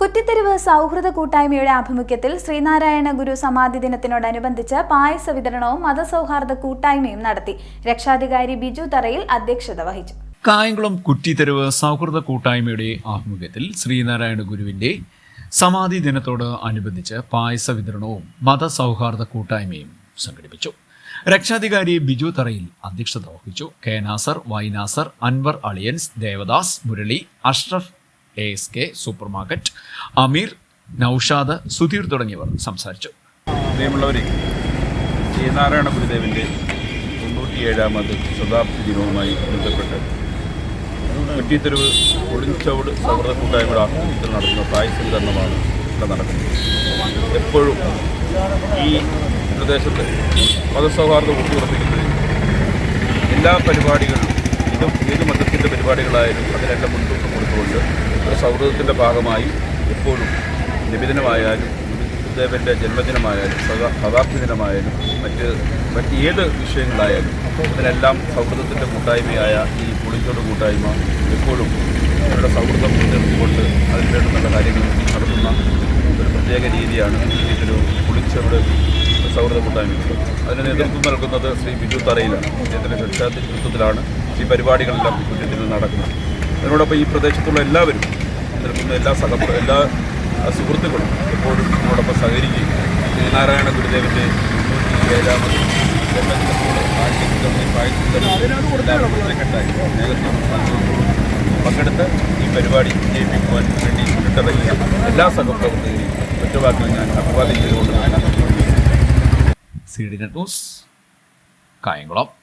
കുറ്റിത്തെരുവ് സൗഹൃദ കൂട്ടായ്മയുടെ ആഭിമുഖ്യത്തിൽ ശ്രീനാരായണ ഗുരു സമാധി ദിനത്തിനോടനുബന്ധിച്ച് പായസ വിതരണവും മതസൗഹാർദ്ദ കൂട്ടായ്മയും നടത്തി. രക്ഷാധികാരി ബിജു തറയിൽ അധ്യക്ഷത വഹിച്ചു. കായംകുളം കുറ്റിത്തെരുവ് സൗഹൃദ കൂട്ടായ്മയുടെ ആഭിമുഖ്യത്തിൽ ശ്രീനാരായണ ഗുരുവിന്റെ സമാധി ദിനത്തോട് അനുബന്ധിച്ച് പായസ വിതരണവും മതസൗഹാർദ്ദ കൂട്ടായ്മയും സംഘടിപ്പിച്ചു. രക്ഷാധികാരി ബിജു തറയിൽ അധ്യക്ഷത വഹിച്ചു. കെ നാസർ വൈനാസർ Anwar Aliyans Devadas Murali Ashraf A S K super market Ameer Noushad Sudheer തുടങ്ങിയവർ സംസാരിച്ചു. പ്രിയമുള്ളവരെ ഗുരുദേവിന്റെ ഗുരുദേവന്റെ തൊണ്ണൂറ്റിയേഴാമത് ശതാബ്ദി ദിനവുമായി ബന്ധപ്പെട്ട് കുറ്റിത്തെരുവ് ഒളിഞ്ചവട് സൗഹൃദ കൂട്ടായ്മയുടെ ആഭിമുഖ്യത്തിൽ നടത്തുന്ന വിതരണമാണ് ഇവിടെ നടക്കുന്നത്. എപ്പോഴും ഈ പ്രദേശത്ത് മതസൗഹാർദ്ദം ഊട്ടിയുറപ്പിക്കുന്നതിന് എല്ലാ പരിപാടികളും ഇതും ഏത് മതത്തിന്റെ പരിപാടികളായാലും അതിനെല്ലാം മുൻതൂക്കം കൊടുത്തുകൊണ്ട് ഒരു സൗഹൃദത്തിന്റെ ഭാഗമായി എപ്പോഴും നിബിധനമായാലും ഗുരുദേവന്റെ ജന്മദിനമായാലും സദാ ദിനമായാലും മറ്റ് മറ്റ് ഏത് വിഷയങ്ങളായാലും അതിനെല്ലാം സൗഹൃദത്തിന്റെ കൂട്ടായ്മയായ ഈ പുളിച്ചോട് കൂട്ടായ്മ എപ്പോഴും അവരുടെ സൗഹൃദം നിലനിർത്തിക്കൊണ്ട് അതിന് വേണ്ടുന്ന കാര്യങ്ങൾ നടത്തുന്ന ഒരു പ്രത്യേക രീതിയാണ് ഇതിലൊരു പുളിച്ചോട് സൗഹൃദ കൂട്ടായ്മ. അതിന് നേതൃത്വം നൽകുന്നത് ശ്രീ ബിജു തറയിലാണ്. അദ്ദേഹത്തിന്റെ നേതൃത്വത്തിലാണ് ഈ പരിപാടികളെല്ലാം കുറ്റത്തിൽ നടക്കുന്നത്. അതിനോടൊപ്പം ഈ പ്രദേശത്തുള്ള എല്ലാവരും നിൽക്കുന്ന എല്ലാ സഹ എല്ലാ സുഹൃത്തുക്കളും എപ്പോഴും ഇതിനോടൊപ്പം സഹകരിക്കുകയും ശ്രീനാരായണ ഗുരുദേവന്റെ. പങ്കെടുത്ത് ഈ പരിപാടി ജയിപ്പിക്കുവാൻ വേണ്ടി മുന്നിട്ടിറങ്ങിയ എല്ലാ സഹപ്രവർത്തകരെയും ഒറ്റവാക്കിൽ ഞാൻ അഭിവാദ്യം ചെയ്തുകൊണ്ട് C D net news Kayamkulam